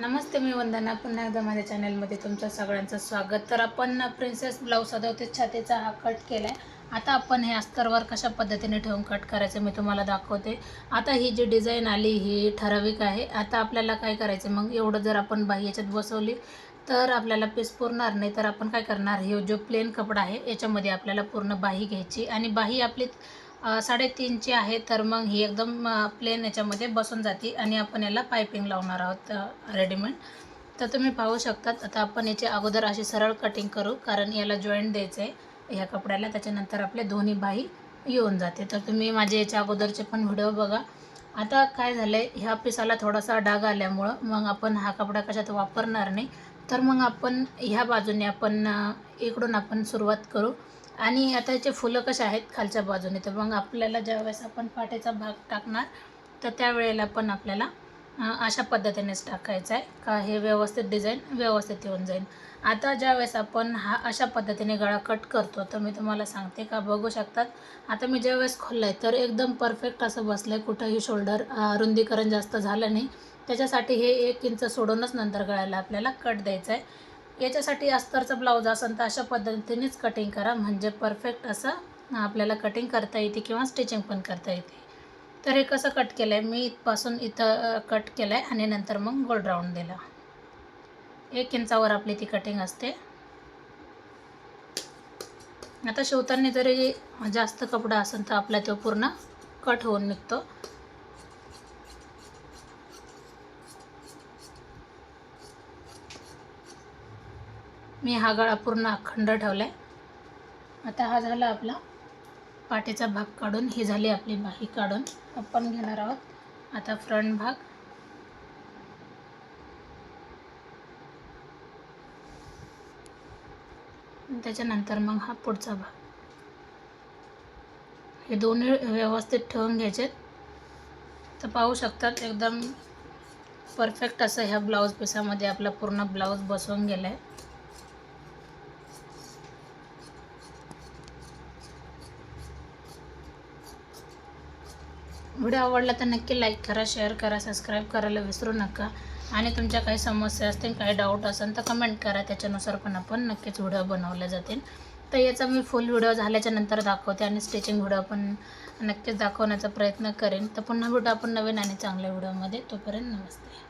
नमस्ते मी वंदना. पुन्हा एकदा माझ्या चॅनलमध्ये तुमचं सगळ्यांचं स्वागत. तर आपण प्रिन्सेस ब्लाऊज सदवते छातीचा हा कट केला आहे आता आपण हे अस्तरवर कशा पद्धतीने ठेवून कट करायचं मी तुम्हाला दाखवते. आता ही जी डिझाईन आली ही ठराविक आहे. आता आपल्याला काय करायचं? मग एवढं जर आपण बाही याच्यात बसवली तर आपल्याला पीस पुरणार नाही. तर आपण काय करणार? हे जो प्लेन कपडा आहे याच्यामध्ये आपल्याला पूर्ण बाही घ्यायची. आणि बाही आपली साडेतीनची आहे तर मग ही एकदम प्लेन याच्यामध्ये बसून जाते आणि आपण याला पायपिंग लावणार आहोत रेडीमेड तर तुम्ही पाहू शकतात आता आपण याचे अगोदर अशी सरळ कटिंग करू कारण याला जॉईंट द्यायचं आहे ह्या कपड्याला त्याच्यानंतर आपले दोन्ही बाही येऊन जाते. तर तुम्ही माझे याच्या अगोदरचे पण व्हिडिओ बघा. आता काय झालं आहे ह्या पिसाला थोडासा डाग आल्यामुळं मग आपण हा कपडा कशात वापरणार नाही. तर मग आपण ह्या बाजूने आपण इकडून आपण सुरुवात करू. आणि आता याचे फुलं कसे आहेत खालच्या बाजूने? तर मग आपल्याला ज्यावेळेस आपण पाट्याचा भाग टाकणार तर त्यावेळेला पण आपल्याला अशा पद्धतीनेच टाकायचं आहे का हे व्यवस्थित डिझाईन व्यवस्थित येऊन जाईल. आता ज्यावेळेस आपण हा अशा पद्धतीने गळा कट करतो तर मी तुम्हाला सांगते का? बघू शकतात. आता मी ज्यावेळेस खोललं आहे तर एकदम परफेक्ट असं बसलं आहे कुठंही शोल्डर रुंदीकरण जास्त झालं नाही. त्याच्यासाठी हे एक इंच सोडूनच नंतर गळ्याला आपल्याला कट द्यायचं आहे. याच्यासाठी अस्तरचा ब्लाऊज असेल तर अशा पद्धतीनेच कटिंग करा. म्हणजे परफेक्ट असं आपल्याला कटिंग करता येते किंवा स्टिचिंग पण करता येते. तर हे कसं कट केलं आहे मी इथपासून इथं कट केलं आहे आणि नंतर मग गोल्ड राऊंड दिला. एक इंचावर आपली ती कटिंग असते. आता शिवताना जरी जास्त कपडा असेल तर आपला तो पूर्ण कट होऊन निघतो. मी हा गळा पूर्ण अखंड ठेवला आहे आता हा झाला आपला पाठीचा भाग काढून ही झाली आपली बाही काढून आपण घेणार आहोत. आता फ्रंट भाग. त्याच्यानंतर मग हा पुढचा भाग. हे दोन्ही व्यवस्थित ठेवून घ्यायचे. तर पाहू शकतात एकदम परफेक्ट असं ह्या ब्लाऊज पिसामध्ये आपला पूर्ण ब्लाऊज बसवून गेला आहे व्हिडिओ आवडला तर नक्की लाईक करा शेअर करा सबस्क्राईब करायला विसरू नका. आणि तुमच्या काही समस्या असतील काही डाऊट असेल तर कमेंट करा. त्याच्यानुसार पण आपण नक्कीच व्हिडिओ बनवले जातील. तर याचा मी फुल व्हिडिओ झाल्याच्यानंतर दाखवते आणि स्टिचिंग व्हिडिओ पण नक्कीच दाखवण्याचा प्रयत्न करेन. तर पुन्हा भेटू आपण नवीन आणि चांगल्या व्हिडिओमध्ये. तोपर्यंत नमस्ते.